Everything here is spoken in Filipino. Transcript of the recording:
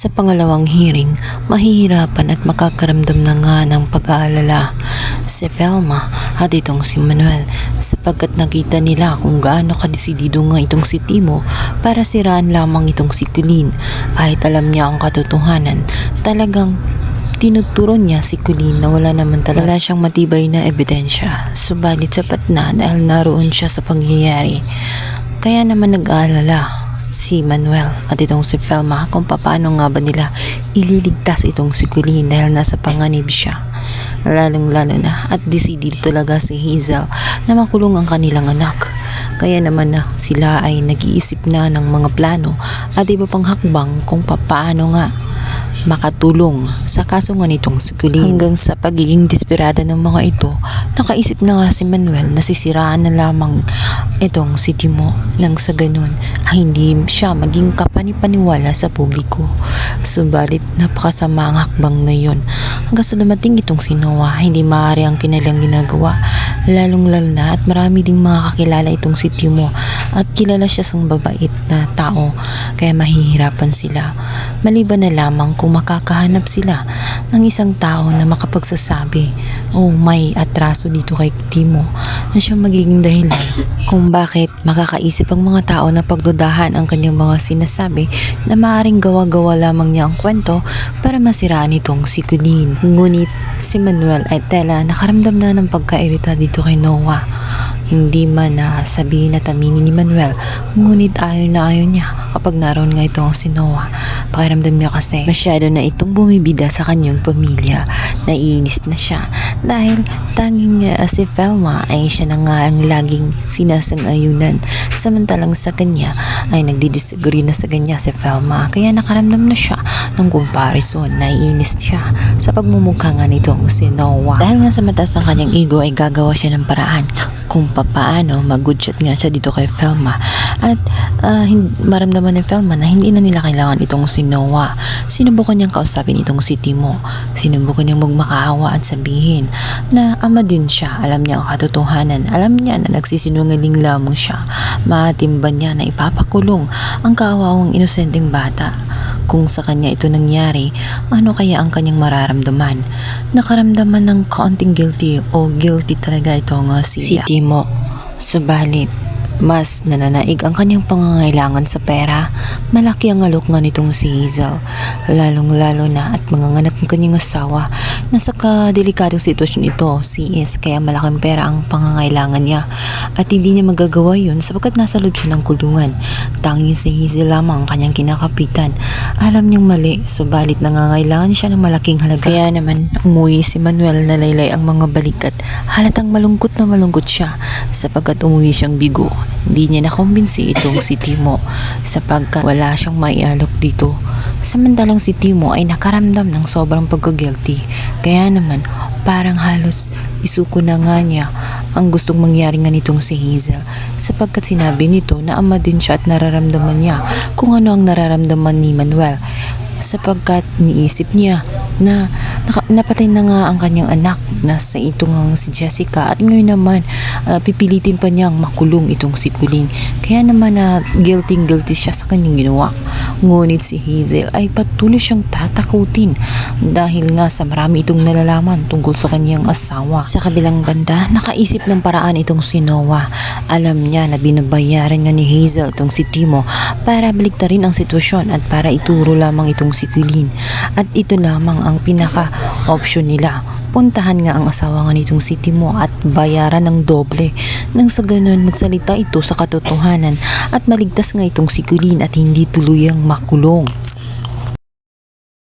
Sa pangalawang hearing, mahihirapan at makakaramdam na nga ng pag-aalala. Si Velma at itong si Manuel sapagkat nakita nila kung gaano kadesidido nga itong si Timo para siraan lamang itong si Colleen. Kahit alam niya ang katotohanan talagang tinuturo niya si Colleen na wala naman talaga. Wala siyang matibay na ebidensya. Subalit sapat na dahil naroon siya sa pangyayari. Kaya naman nag-aalala si Manuel at itong si Felma kung paano nga ba nila ililigtas itong si Colleen dahil nasa panganib siya. Lalong lalo na at decidido talaga si Hazel na makulong ang kanilang anak. Kaya naman na sila ay nag-iisip na ng mga plano at iba pang hakbang kung paano nga makatulong sa kaso nga nitong Colleen. Hanggang sa pagiging desperada ng mga ito, nakaisip na nga si Manuel na sisiraan na lamang itong si Timo nang sa ganun ay hindi siya maging kapanipaniwala sa publiko. Subalit napakasama ang hakbang na yon. Hanggang sa dumating itong si Noah, hindi maaari ang kanilang ginagawa. Lalong lalo na at marami ding mga kakilala itong si Timo at kilala siya sang babait na tao kaya mahihirapan sila. Maliban na lamang kung makakahanap sila ng isang tao na makapagsasabi oh may atraso dito kay Timo na siya magiging dahilan kung bakit makakaisip ang mga tao na pagdudahan ang kanyang mga sinasabi na maaaring gawa-gawa lamang niya ang kwento para masiraan itong si Colleen. Ngunit si Manuel ay tela nakaramdam na ng pagkairita dito kay Noah. Hindi man na sabihin at aminin ni Manuel, ngunit ayaw na ayaw niya kapag naroon nga itong si Noah. Pakiramdam niya kasi masyado na itong bumibida sa kanyang pamilya. Naiinis na siya dahil tanging uh, si Felma ay siya na nga ang laging sinasang-ayunan. Samantalang sa kanya ay nagdidisagree na sa kanya si Felma kaya nakaramdam na siya ng comparison. Naiinis siya sa pagmumukha nga nitong si Noah. Dahil nga sa mataas ang kanyang ego ay gagawa siya ng paraan kung papaano mag-good shot nga siya dito kay Felma at uh, maramdaman ni Felma na hindi na nila kailangan itong si Noah. Sinubukan niyang kausapin itong si Timo. Sinubukan niyang magmakaawa at sabihin na ama din siya. Alam niya ang katotohanan. Alam niya na nagsisinungaling lamang siya. Maatimba niya na ipapakulong ang kaawawang inosenteng bata. Kung sa kanya ito nangyari, ano kaya ang kanyang mararamdaman? Nakaramdaman ng kaunting guilty o guilty talaga ito nga si, si Timo. Subalit, mas nananaig ang kanyang pangangailangan sa pera. Malaki ang alok nga nitong si Hazel. Lalong lalo na at manganganak ng kanyang asawa. Nasa kadelikadong sitwasyon ito, si is kaya malaking pera ang pangangailangan niya. At hindi niya magagawa yun sapagkat nasa loob siya ng kulungan. Tanging si Hazel lamang ang kanyang kinakapitan. Alam niyang mali, subalit nangangailangan siya ng malaking halaga. Kaya naman, umuwi si Manuel na laylay ang mga balikat. Halatang malungkot na malungkot siya sapagkat umuwi siyang bigo. Hindi niya nakumbinsi itong si Timo sapagkat wala siyang maialok dito. Samantalang si Timo ay nakaramdam ng sobrang pagka-guilty. Kaya naman, parang halos isuko na nga niya ang gustong mangyari nga nitong si Hazel sapagkat sinabi nito na ama din siya at nararamdaman niya kung ano ang nararamdaman ni Manuel sapagkat niisip niya na naka, napatay na nga ang kanyang anak na sa ito nga si Jessica at ngayon naman uh, pipilitin pa niyang makulong itong si Colleen. Kaya naman na uh, guilty guilty siya sa kanyang ginawa. Ngunit si Hazel ay patuloy siyang tatakutin dahil nga sa marami itong nalalaman tungkol sa kanyang asawa. Sa kabilang banda nakaisip ng paraan itong si Noah. Alam niya na binabayaran nga ni Hazel itong si Timo para baliktarin ang sitwasyon at para ituro lamang itong si Colleen. At ito lamang ang pinaka-option nila. Puntahan nga ang asawa nga nitong si Timo at bayaran ng doble nang sa ganun magsalita ito sa katotohanan at maligtas nga itong si Colleen at hindi tuluyang makulong.